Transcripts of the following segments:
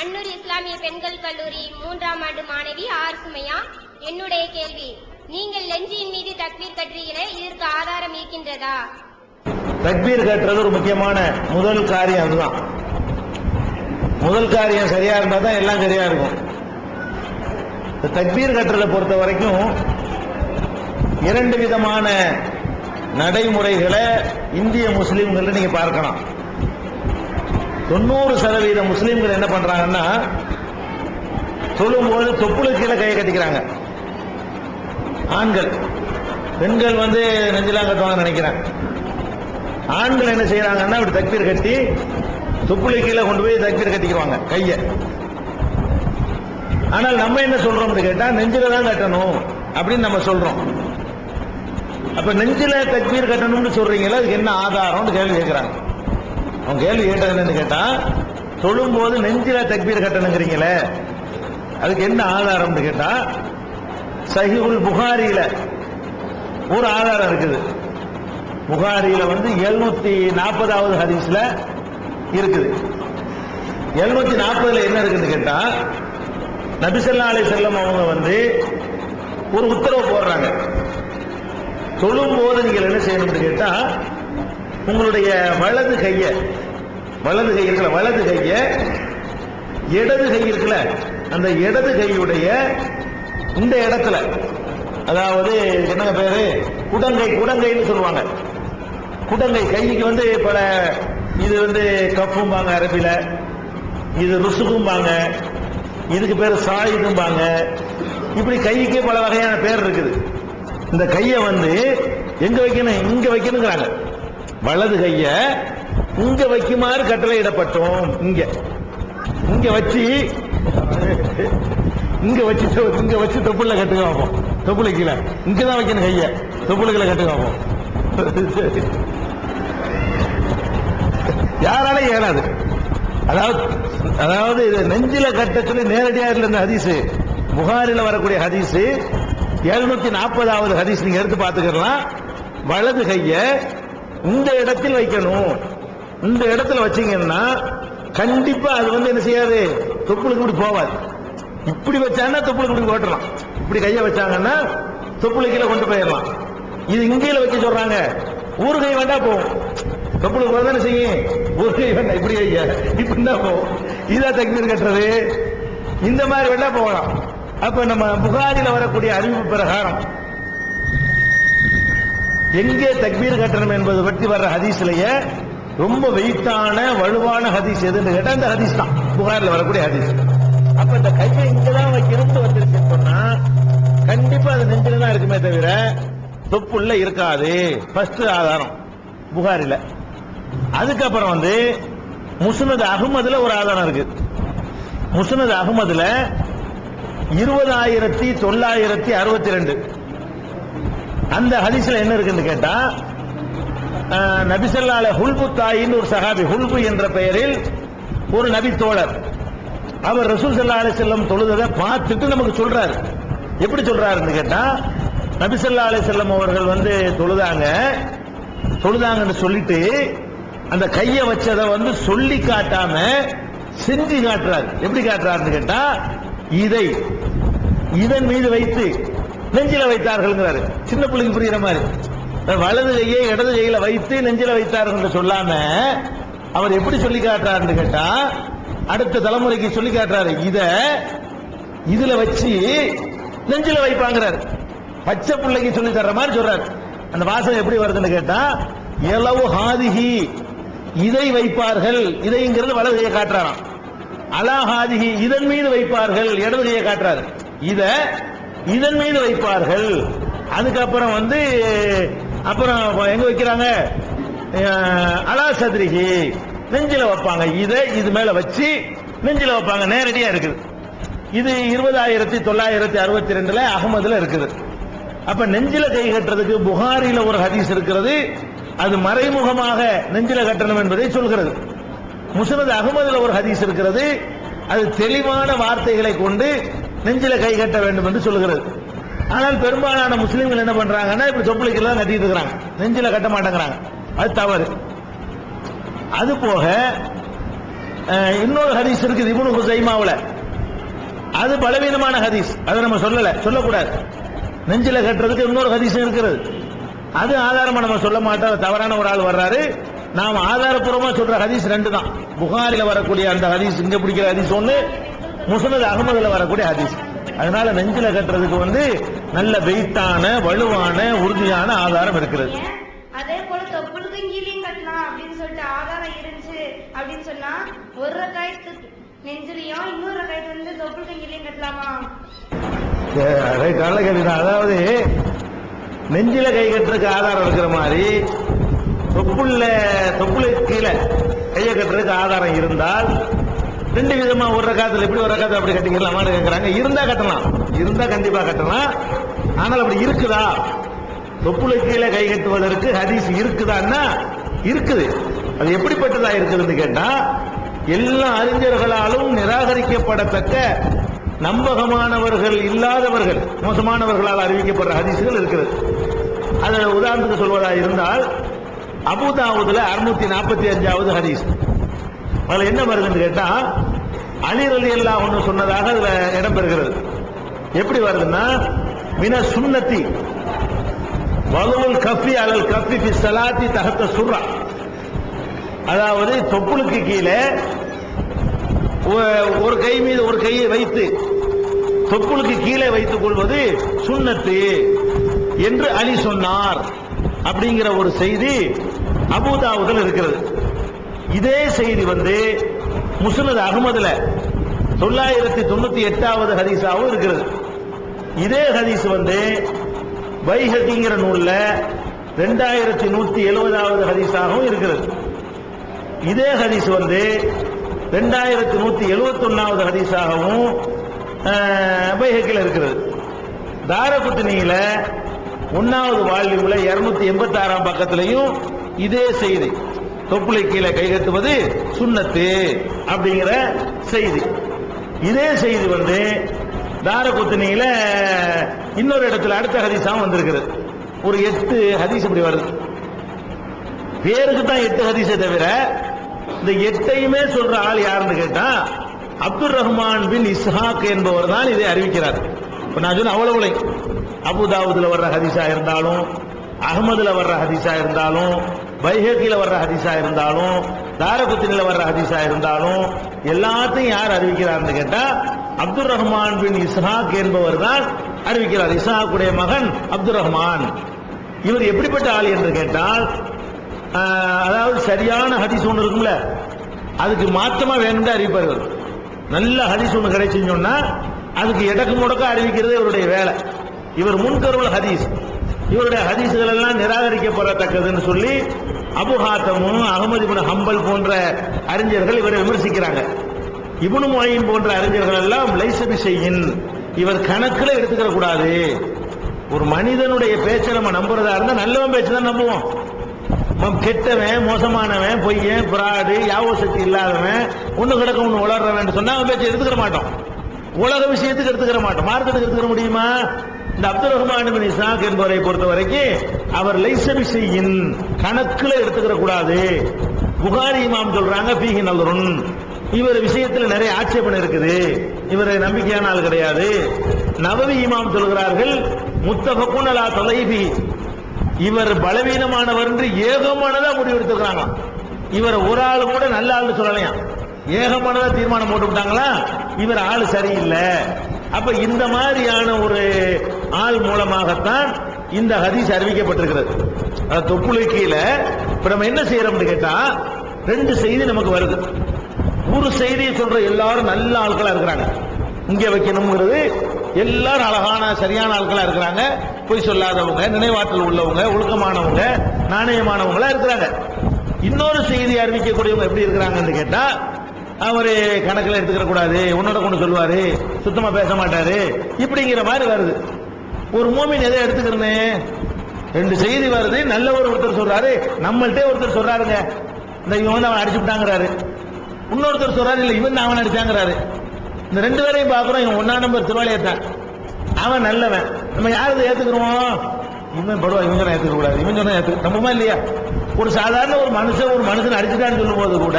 அன்னூர் இஸ்லாமிய பெண்கள் கல்லூரி மூன்றாம் ஆண்டு மாணவி ஆர் சுமையா என்னுடைய கேள்வி நீங்கள் லெஞ்சியின் மீது தக்பீர் கட்டுறீங்களே இதற்கு ஆதாரம் இருக்கின்றதா? தக்பீர் கட்டுறது ஒரு முக்கியமான முதல் காரியம் அதுதான். முதல் காரியம் சரியா இருந்தா தான் எல்லாம் சரியா இருக்கும். இந்த தக்பீர் கட்டுறதை பொறுத்த வரைக்கும் இரண்டு விதமான நடைமுறைகளை இந்திய முஸ்லீம்கள் நீங்க பார்க்கலாம். தொண்ணூறு சதவீத முஸ்லீம்கள் என்ன பண்றாங்கன்னா சொல்லும்போது தொப்புளு கீழே கையை கட்டிக்கிறாங்க. ஆண்கள். பெண்கள் வந்து நெஞ்சிலாம் கட்டுவாங்கன்னு நினைக்கிறேன். ஆண்கள் என்ன செய்யறாங்கன்னா இப்படி தக்பீர் கட்டி தொப்புளை கீழே கொண்டு போய் தக்பீர் கட்டிக்குவாங்க கைய. ஆனால் நம்ம என்ன சொல்றோம்னு கேட்டா நெஞ்சில தான் கட்டணும் அப்படின்னு நம்ம சொல்றோம். அப்ப நெஞ்சில தக்பீர் கட்டணும்னு சொல்றீங்களா? அதுக்கு என்ன ஆதாரம்னு கேள்வி கேட்கிறாங்க அவன் கேள்வி கேட்டது என்னன்னு தொழும் தொழும்போது நெஞ்சில தக்பீர் கட்டணுங்கிறீங்களே அதுக்கு என்ன ஆதாரம்னு கேட்டா சஹிவுல் புகாரியில ஒரு ஆதாரம் இருக்குது. புகாரியில வந்து எழுநூத்தி நாற்பதாவது ஹதீஸ்ல இருக்குது. எழுநூத்தி நாற்பதுல என்ன இருக்குன்னு கேட்டா நபிசல்லா அலை செல்லம் அவங்க வந்து ஒரு உத்தரவு போடுறாங்க. தொழும் போது நீங்கள் என்ன செய்யணும்னு கேட்டா உங்களுடைய வலது கைய வலது கை இருக்கல வலது கைய இடது கை இருக்குல்ல அந்த இடது கையுடைய இந்த இடத்துல அதாவது என்னங்க பேரு? குடங்கை குடங்கைன்னு சொல்லுவாங்க. குடங்கை கைக்கு வந்து பல இது வந்து கப்பும்பாங்க அரபில இது ருசுகும்பாங்க இதுக்கு பேர் சாயுதும்பாங்க. இப்படி கைக்கே பல வகையான பேர் இருக்குது. இந்த கையை வந்து எங்க வைக்கணும்? இங்க வைக்கணுங்கிறாங்க. வலது கைய இங்க வைக்குமாறு கட்டளை இடப்பட்டோம். இங்க. இங்க வச்சு இங்க வச்சு தொ- இங்க வச்சு தொப்புல கட்டுங்க பார்ப்போம் தொப்புல கீழே. இங்கதான் வைக்கணும் கைய. தொப்புல கீழே கட்டுங்க பார்ப்போம் யாராலும் ஏறாது அதாவது அதாவது இது நெஞ்சில கட்ட சொல்லி நேரடியா இல்ல இந்த ஹதீஸ். வரக்கூடிய ஹதீஸ். எழுநூத்தி நாற்பதாவது ஹதீஸ் நீங்க எடுத்து பாத்துக்கலாம் வலது கைய இந்த இடத்தில் வைக்கணும். இந்த இடத்துல வச்சீங்கன்னா கண்டிப்பா அது வந்து என்ன செய்யாது? தொப்புளுக்கு இப்படி போவாது. இப்படி வச்சாங்கன்னா தொப்புளுக்கு இப்படி ஓட்டலாம். இப்படி கையை வச்சாங்கன்னா தொப்புளு கீழே கொண்டு போயிடலாம். இது இங்கேயில வைக்க சொல்றாங்க. ஊரு கை வேண்டா போகும் தொப்புளுக்கு போக தானே செய்யும்? ஊரு கை வேண்டாம் இப்படி ஐயா இப்படி தான் போகும் இதான் தக்மீர் கட்டுறது. இந்த மாதிரி வேண்டாம் போகலாம். அப்ப நம்ம புகாரில வரக்கூடிய அறிவிப்பு பிரகாரம். எங்கே தக்பீர் கட்டணம் என்பது பற்றி வர்ற ஹதீஸ்லயே ரொம்ப வெயிட்டான வலுவான ஹதீஸ் எதுன்னு கேட்டா அந்த ஹதீஸ் தான். புகாரில் வரக்கூடிய ஹதீஸ். அப்ப இந்த கையை இங்கதான் வைக்கணும்னு வந்துருச்சுன்னு சொன்னா கண்டிப்பா அது நெஞ்சில தான் இருக்குமே தவிர தொப்புள்ள இருக்காது. ஃபர்ஸ்ட் ஆதாரம். புகாரில. அதுக்கப்புறம் வந்து முசுனது அகமதுல ஒரு ஆதாரம் இருக்கு. முசுனது அகமதுல இருபதாயிரத்தி தொள்ளாயிரத்தி அறுபத்தி ரெண்டு. அந்த ஹதீஸ்ல என்ன இருக்குன்னு கேட்டா நபிசல்லால ஹுல்பு தாயின்னு ஒரு சஹாபி ஹுல்பு என்ற பெயரில் ஒரு நபி தோழர். அவர் ரசூல் சல்லா அலி செல்லம் தொழுததை பார்த்துட்டு நமக்கு சொல்றாரு. எப்படி சொல்றாருன்னு கேட்டா நபிசல்லா அலி செல்லம் அவர்கள் வந்து தொழுதாங்க. தொழுதாங்கன்னு சொல்லிட்டு அந்த கையை வச்சதை வந்து சொல்லி காட்டாம செஞ்சு காட்டுறாரு. எப்படி காட்டுறாருன்னு கேட்டா இதை இதன் மீது வைத்து நெஞ்சில வைத்தார்கள் சின்ன பிள்ளைக்கு புரியுற மாதிரி. வலது கையை இடது கையில வைத்து நெஞ்சில வைத்தார்கள் சொல்லாம அவர் எப்படி சொல்லி காட்டுறாருன்னு கேட்டா அடுத்த தலைமுறைக்கு சொல்லி காட்டுறாரு. இத இதுல வச்சு நெஞ்சில வைப்பாங்கிறாரு. பச்சை பிள்ளைக்கு சொல்லி தர்ற மாதிரி சொல்றாரு. அந்த வாசனை எப்படி வருதுன்னு கேட்டா எலவு ஹாதிகி இதை வைப்பார்கள். இதைங்கிறது வலது கையை காட்டுறாராம். அலா இதன் மீது வைப்பார்கள். இடது கையை காட்டுறாரு. இதை இதன் மீது வைப்பார்கள். அதுக்கப்புறம் வந்து அப்புறம் எங்க வைக்கிறாங்க? அலா சத்ரிஹி நெஞ்சில வைப்பாங்க. இதை இது மேல வச்சு நெஞ்சில வைப்பாங்க. நேரடியா இருக்குது. இது இருபதாயிரத்தி தொள்ளாயிரத்தி அறுபத்தி ரெண்டுல அகமதுல இருக்குது. அப்ப நெஞ்சில கை கட்டுறதுக்கு புகாரில ஒரு ஹதீஸ் இருக்கிறது. அது மறைமுகமாக நெஞ்சில கட்டணும் என்பதை சொல்கிறது. முசனது அகமதுல ஒரு ஹதீஸ் இருக்கிறது. அது தெளிவான வார்த்தைகளை கொண்டு நெஞ்சில கை கட்ட வேண்டும் என்று சொல்லுகிறது. ஆனால் பெரும்பாலான முஸ்லீம்கள் என்ன பண்றாங்கன்னா இப்படி தொப்புளிக்கெல்லாம் தான் கட்டிட்டு இருக்கிறாங்க நெஞ்சில கட்ட மாட்டேங்கிறாங்க. அது தவறு. அது போக இன்னொரு ஹதீஸ் இருக்குது இவனு ஹுசைமாவில். அது பலவீனமான ஹதீஸ். அதை நம்ம சொல்லல சொல்லக்கூடாது. நெஞ்சில கட்டுறதுக்கு இன்னொரு ஹதீஸ் இருக்கிறது. அது ஆதாரமா நம்ம சொல்ல மாட்டோம். தவறான ஒரு ஆள் வர்றாரு. நாம் ஆதாரப்பூர்வமா சொல்ற ஹதீஸ் ரெண்டு தான் புகாரில வரக்கூடிய அந்த ஹதீஸ் இங்க பிடிக்கிற ஹதீஸ் ஒன்று முஸ்னத் அகமதுல வரக்கூடிய ஹதீஸ். அதனால நெஞ்சில கட்டுறதுக்கு வந்து நல்ல வெயிட்டான வலுவான உறுதியான ஆதாரம் இருக்கிறது. அதே போல தொப்புளுக்கும் கீழியும் கட்டலாம் அப்படின்னு சொல்லிட்டு ஆதாரம் இருந்துச்சு அப்படின்னு சொன்னா ஒரு ரக்காயத்து நெஞ்சிலையும் இன்னொரு ரக்காயத்து வந்து தொப்புளுக்கும் கீழியும் கட்டலாமா நல்ல கேள்விதான் அதாவது நெஞ்சில கை கட்டுறதுக்கு ஆதாரம் இருக்கிற மாதிரி தொப்புள்ள தொப்புளுக்கு கீழே கையை கட்டுறதுக்கு ஆதாரம் இருந்தால் ரெண்டு விதமா ஒரு ரகத்தில் எப்படி ஒரு ரகாத்துல அப்படி கட்டிக்கலாமான்னு கேட்கறாங்க இருந்தா கட்டலாம். இருந்தா கண்டிப்பா கட்டலாம். ஆனால் அப்படி இருக்குதா? தொப்புளை கீழே கை கட்டுவதற்கு ஹதீஸ் இருக்குதான்னா இருக்குது. அது எப்படிப்பட்டதா இருக்குதுன்னு கேட்டா எல்லா அறிஞர்களாலும் நிராகரிக்கப்படத்தக்க நம்பகமானவர்கள் இல்லாதவர்கள் மோசமானவர்களால் அறிவிக்கப்படுற ஹதீசுகள் இருக்கிறது அதில் உதாரணத்துக்கு சொல்வதா இருந்தால் அபுதாவுதுல அறுநூத்தி நாற்பத்தி அஞ்சாவது ஹதீஸ். அதில் என்ன வருதுன்னு கேட்டால் அலி ரலி எல்லாம் ஒண்ணு சொன்னதாக அதுல இடம் பெறுகிறது. எப்படி வருதுன்னா மின சுண்ணத்தி வலுவல் கஃபி அலல் கஃபி ஃபி ஸலாத்தி தஹத்த சுர்ரா. அதாவது தொப்புளுக்கு கீழே ஒரு கை மீது ஒரு கையை வைத்து தொப்புளுக்கு கீழே வைத்துக் கொள்வது சுண்ணத்து என்று அலி சொன்னார் அப்படிங்கிற ஒரு செய்தி அபுதாவுதல் இருக்கிறது. இதே செய்தி வந்து முஸ்னத் அகமதுல தொள்ளாயிரத்தி தொண்ணூத்தி எட்டாவது ஹதீஸாவும் இருக்கிறது. இதே ஹதீஸ் வந்து பைஹகிங்கிற நூல்ல ரெண்டாயிரத்தி நூத்தி எழுபதாவது ஹதீஸாகவும் இருக்கிறது. இதே ஹதீஸ் வந்து ரெண்டாயிரத்தி நூத்தி எழுபத்தி ஒன்னாவது ஹதீஸாகவும் பைஹக்கில் இருக்கிறது. தாரகுத்தினியில ஒன்னாவது வால்யூம்ல இருநூத்தி எண்பத்தி ஆறாம் பக்கத்திலையும் இதே செய்தி. தொப்புளை கீழே கைகட்டுவது சுண்ணத்து அப்படிங்கிற செய்தி. இதே செய்தி வந்து தாரகுத்தினியில இன்னொரு இடத்துல அடுத்த ஹதீஸாக வந்திருக்கிறது. ஒரு எட்டு ஹதீஸ் இப்படி வருது. பேருக்கு தான் எட்டு ஹதீஸை தவிர இந்த எட்டையுமே சொல்ற ஆள் யாருன்னு கேட்டா அப்துல் ரஹ்மான் பின் இஸ்ஹாக் என்பவர் தான் இதை அறிவிக்கிறார். இப்ப நான் சொன்ன அவ்வளவு அபுதாவுதுல வர்ற ஹதீஸா இருந்தாலும் அகமதுல வர்ற ஹதீஸா இருந்தாலும் பைஹக்கில வர்ற ஹதீஸா இருந்தாலும் தாரகுத்தினில் வர்ற ஹதீஸா இருந்தாலும் எல்லாத்தையும் யார் அறிவிக்கிறார்னு கேட்டா அப்துல் ரஹ்மான் பின் இஸ்ஹாக் என்பவர் தான் அறிவிக்கிறார். இஸ்ஹாக்குடைய மகன் அப்துல் ரஹ்மான். இவர் எப்படிப்பட்ட ஆள் என்று கேட்டால் அதாவது சரியான ஹதீஸ் ஒன்று இருக்கும்ல அதுக்கு மாற்றமா வேணும்னு அறிவிப்பார் இவர். நல்ல ஹதீஸ் ஒன்று கிடைச்சுன்னு சொன்னா அதுக்கு இடக்கு முடக்க அறிவிக்கிறது இவருடைய வேலை. இவர் முன்கருவல் ஹதீஸ். இவருடைய ஹதீசுகள் எல்லாம் நிராகரிக்கப்படத்தக்கதுன்னு சொல்லி அபுஹாத்தமும் அகமது இப்னு ஹம்பல் போன்ற அறிஞர்கள் இவரை விமர்சிக்கிறாங்க. இபுனு முஹையின் போன்ற அறிஞர்கள் எல்லாம் லைசபி செய்யின் இவர் கணக்கில் எடுத்துக்கிற கூடாது. ஒரு மனிதனுடைய பேச்சை நம்ம நம்புறதா இருந்தா நல்லவன் பேச்சு தான் நம்புவோம். கெட்டவன் மோசமானவன் பொய்யன் பிராடு யாவோ சக்தி இல்லாதவன் ஒண்ணு கிடக்க ஒண்ணு உளர்றவன் சொன்னா அவன் பேச்சை எடுத்துக்கிற மாட்டோம். உலக விஷயத்துக்கு எடுத்துக்கிற மாட்டோம். மார்க்கெட்டுக்கு எடுத்துக்கிற முடியுமா? இந்த அப்துல் ரஹ்மான் பின் இசாக் என்பவரை பொறுத்த வரைக்கும் அவர் லைசபி செய்யின் கணக்குல எடுத்துக்கிற கூடாது. புகாரி இமாம் சொல்றாங்க பீஹி நல்லருன் இவர் விஷயத்தில் நிறைய ஆட்சேபனை இருக்குது. இவர் நம்பிக்கையான ஆள் கிடையாது. நவவி இமாம் சொல்கிறார்கள் முத்தபக்குன் அலா தொலைபி. இவர் பலவீனமானவர் என்று ஏகமானதா முடிவெடுத்துக்கிறாங்க இவர் ஒரு ஆள் கூட நல்ல ஆள்னு சொல்லலையாம் ஏகமானதா தீர்மானம் போட்டு விட்டாங்களா? இவர் ஆள் சரியில்லை. அப்ப இந்த மாதிரியான ஒரு ஆள் மூலமாகத்தான் இந்த ஹதீஸ் அறிவிக்கப்பட்டிருக்கிறது. அது கீழே இப்ப நம்ம என்ன செய்யறோம்னு கேட்டா ரெண்டு செய்தி நமக்கு வருது. ஒரு செய்தியை சொல்ற எல்லாரும் நல்ல ஆட்களா இருக்கிறாங்க. இங்கே வைக்கணுங்கிறது எல்லாரும் அழகான சரியான ஆட்களா இருக்கிறாங்க. பொய் சொல்லாதவங்க நினைவாற்றல் உள்ளவங்க ஒழுக்கமானவங்க நாணயமானவங்களா இருக்கிறாங்க. இன்னொரு செய்தி அறிவிக்கக்கூடியவங்க எப்படி இருக்கிறாங்கன்னு கேட்டா அவரு கணக்கில் எடுத்துக்கிற கூடாது உன்னோட கொண்டு சொல்லுவாரு சுத்தமா பேச மாட்டாரு இப்படிங்கிற மாதிரி வருது. ஒரு மோமின் எதை எடுத்துக்கிறனே? ரெண்டு செய்தி வருது நல்லவர் ஒருத்தர் சொல்றாரு நம்மள்ட்டே ஒருத்தர் சொல்றாருங்க. இந்த இவன் வந்து அவன் அடிச்சுட்டாங்கிறாரு. இன்னொருத்தர் சொல்றாரு இல்ல இவன் அவன் அடிச்சாங்கிறாரு. இந்த ரெண்டு பேரையும் பாக்குறோம் இவன் ஒன்னா நம்பர் திருவாளியத்தான் அவன் நல்லவன். நம்ம யார் இதை ஏத்துக்கிறோம்? இவன் படுவா இவன் சொன்னா ஏத்துக்க கூடாது இவன் சொன்னா ஏத்துக்க நம்பமா இல்லையா? ஒரு சாதாரண ஒரு மனுஷன் ஒரு மனுஷன் அடிச்சுட்டான்னு சொல்லும் போது கூட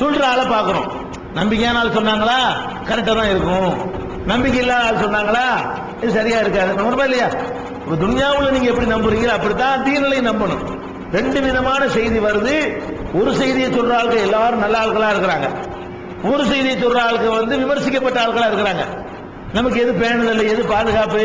சொல்ற ஆளை பார்க்குறோம். நம்பிக்கையான ஆள் சொன்னாங்களா? கரெக்டா தான் இருக்கும். நம்பிக்கை இல்லாத ஆள் சொன்னாங்களா? இது சரியா இருக்காது நம்புறமா இல்லையா? இப்ப துன்யாவுல நீங்க எப்படி நம்புறீங்களோ அப்படித்தான் தீனலையும் நம்பணும். ரெண்டு விதமான செய்தி வருது. ஒரு செய்தியை சொல்ற ஆளுக்கு எல்லாரும் நல்ல ஆட்களா இருக்கிறாங்க. ஒரு செய்தியை சொல்ற ஆளுக்கு வந்து விமர்சிக்கப்பட்ட ஆட்களா இருக்கிறாங்க. நமக்கு எது பேணுதல் எது பாதுகாப்பு?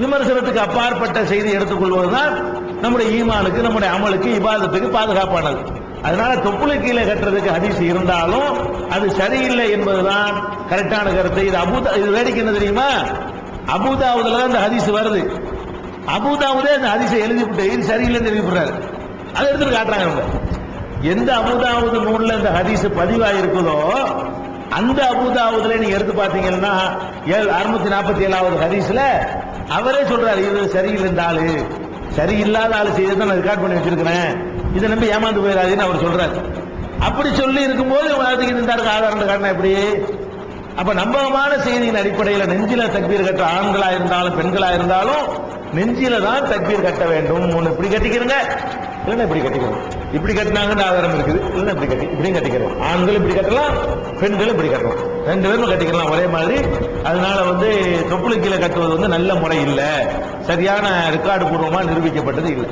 விமர்சனத்துக்கு அப்பாற்பட்ட செய்தி எடுத்துக்கொள்வதுதான் நம்முடைய ஈமானுக்கு நம்முடைய அமலுக்கு இபாதத்துக்கு பாதுகாப்பானது. அதனால தொப்புளை கீழே கட்டுறதுக்கு ஹதீஸ் இருந்தாலும் அது சரியில்லை என்பதுதான் கரெக்டான கருத்து. இது அபூத இது வேடிக்கை என்ன தெரியுமா? அபுதாவுதுல தான் அந்த ஹதீஸ் வருது. அபுதாவுதே அந்த ஹதீஸை எழுதி விட்டு இது சரியில்லைன்னு எழுதிப்படுறாரு அதை எடுத்துட்டு காட்டுறாங்க அவங்க எந்த அபுதாவுது நூலில் இந்த ஹதீஸ் பதிவாக இருக்குதோ அந்த அபுதாவுதுல நீங்க எடுத்து பார்த்தீங்கன்னா ஏழு அறுநூத்தி நாற்பத்தி ஏழாவது ஹதீஸ்ல அவரே சொல்றாரு இது சரியில்லை ஆளு சரியில்லாத ஆளு செய்து நான் ரெக்கார்ட் பண்ணி வச்சிருக்கிறேன். இதை நம்பி ஏமாந்து போயிடாதுன்னு அவர் சொல்றாரு. அப்படி சொல்லி இருக்கும்போது அதுக்கு இந்த ஆதாரம் காட்டினா எப்படி? அப்ப நம்பகமான செய்தியின் அடிப்படையில் நெஞ்சில தக்பீர் கட்ட ஆண்களா இருந்தாலும் பெண்களா இருந்தாலும் நெஞ்சில தான் தக்பீர் கட்ட வேண்டும். ஒன்று இப்படி கட்டிக்கிறங்க. இல்லைன்னா இப்படி கட்டிக்கிறோம். இப்படி கட்டினாங்கன்னு ஆதாரம் இருக்குது. இல்லைன்னா இப்படி கட்டி இப்படியும் கட்டிக்கிறோம். ஆண்களும் இப்படி கட்டலாம் பெண்களும் இப்படி கட்டலாம். ரெண்டு பேரும் கட்டிக்கலாம் ஒரே மாதிரி. அதனால வந்து தொப்புளு கீழே கட்டுவது வந்து நல்ல முறை இல்லை. சரியான ரெக்கார்டு பூர்வமாக நிரூபிக்கப்பட்டது இல்லை.